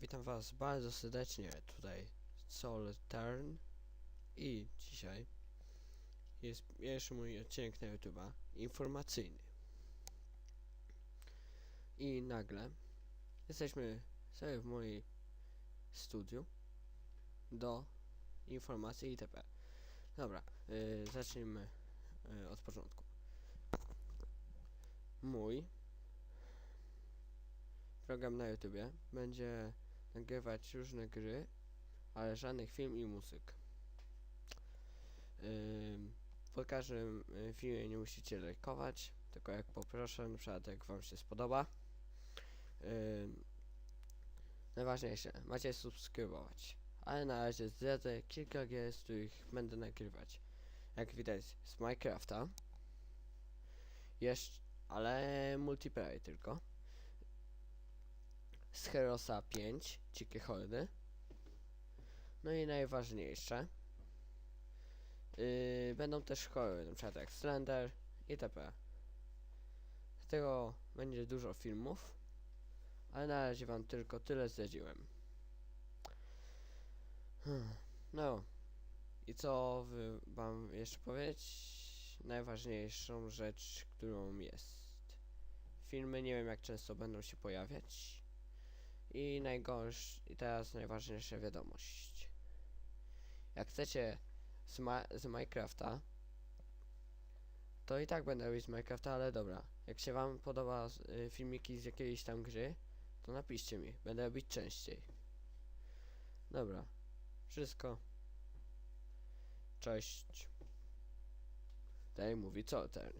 Witam was bardzo serdecznie, tutaj Soul Turn i dzisiaj jest pierwszy mój odcinek na YouTube'a, informacyjny. I nagle jesteśmy sobie w moim studiu do informacji itp. Dobra, yy, zacznijmy yy, od początku. Mój program na YouTubie będzie nagrywać różne gry, ale żadnych film i muzyk. Po każdym y, filmie nie musicie lajkować, tylko jak poproszę, na przykład jak wam się spodoba. Najważniejsze, macie subskrybować. Ale na razie zdradzę kilka gier, z których będę nagrywać. Jak widać z Minecrafta. Jeszcze, ale multiplayer tylko z Herosa 5, Dzikie Hordy. No i najważniejsze. Yy, będą też horrory, na przykład jak Slender itp. Z tego będzie dużo filmów, ale na razie wam tylko tyle zdradziłem. Hmm, No i co wam jeszcze powiedzieć? Najważniejszą rzecz, którą jest. Filmy nie wiem jak często będą się pojawiać. I najgorszy, i teraz najważniejsza wiadomość. Jak chcecie z, ma z Minecrafta, to i tak będę robić z Minecrafta, ale dobra. Jak się wam podoba y, filmiki z jakiejś tam gry, to napiszcie mi. Będę robić częściej. Dobra. Wszystko. Cześć. Tutaj mówi co ten.